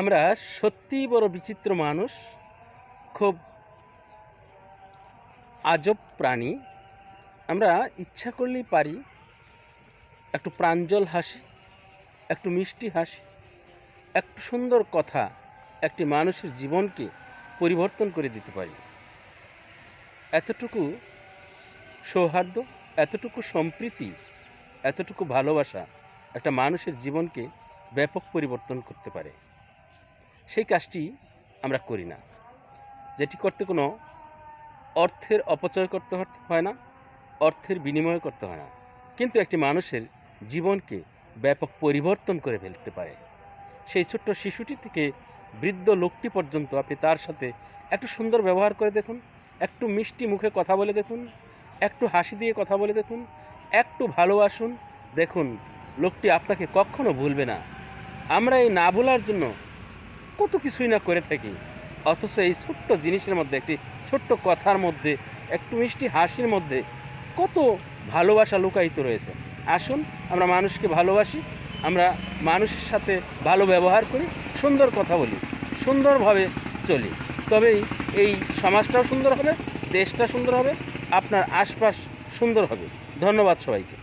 আমরা সত্যিই বড় বিচিত্র মানুষ, খুব আজব প্রাণী। আমরা ইচ্ছা করলেই পারি একটু প্রাঞ্জল হাসি, একটু মিষ্টি হাসি, একটু সুন্দর কথা একটি মানুষের জীবনকে পরিবর্তন করে দিতে পারি। এতটুকু সৌহার্দ্য, এতটুকু সম্প্রীতি, এতটুকু ভালোবাসা একটা মানুষের জীবনকে ব্যাপক পরিবর্তন করতে পারে। সেই কাজটি আমরা করি না। যেটি করতে কোনো অর্থের অপচয় করতে হয় না, অর্থের বিনিময় করতে হয় না। কিন্তু একটি মানুষের জীবনকে ব্যাপক পরিবর্তন করে ফেলতে পারে। সেই ছোট্ট শিশুটি থেকে বৃদ্ধ লোকটি পর্যন্ত আপনি তার সাথে একটু সুন্দর ব্যবহার করে দেখুন, একটু মিষ্টি মুখে কথা বলে দেখুন, একটু হাসি দিয়ে কথা বলে দেখুন, একটু ভালোবাসুন, দেখুন, লোকটি আপনাকে কখনো ভুলবে না। আমরা এই না ভোলার জন্য কত কিছুই না করে থাকি। অথচ এই ছোট্ট জিনিসের মধ্যে, একটি ছোট্ট কথার মধ্যে, একটু মিষ্টি হাসির মধ্যে কত ভালোবাসা লুকায়িত রয়েছে। আসুন, আমরা মানুষকে ভালোবাসি, আমরা মানুষের সাথে ভালো ব্যবহার করি, সুন্দর কথা বলি, সুন্দরভাবে চলি। তবেই এই সমাজটাও সুন্দর হবে, দেশটা সুন্দর হবে, আপনার আশপাশ সুন্দর হবে। ধন্যবাদ সবাইকে।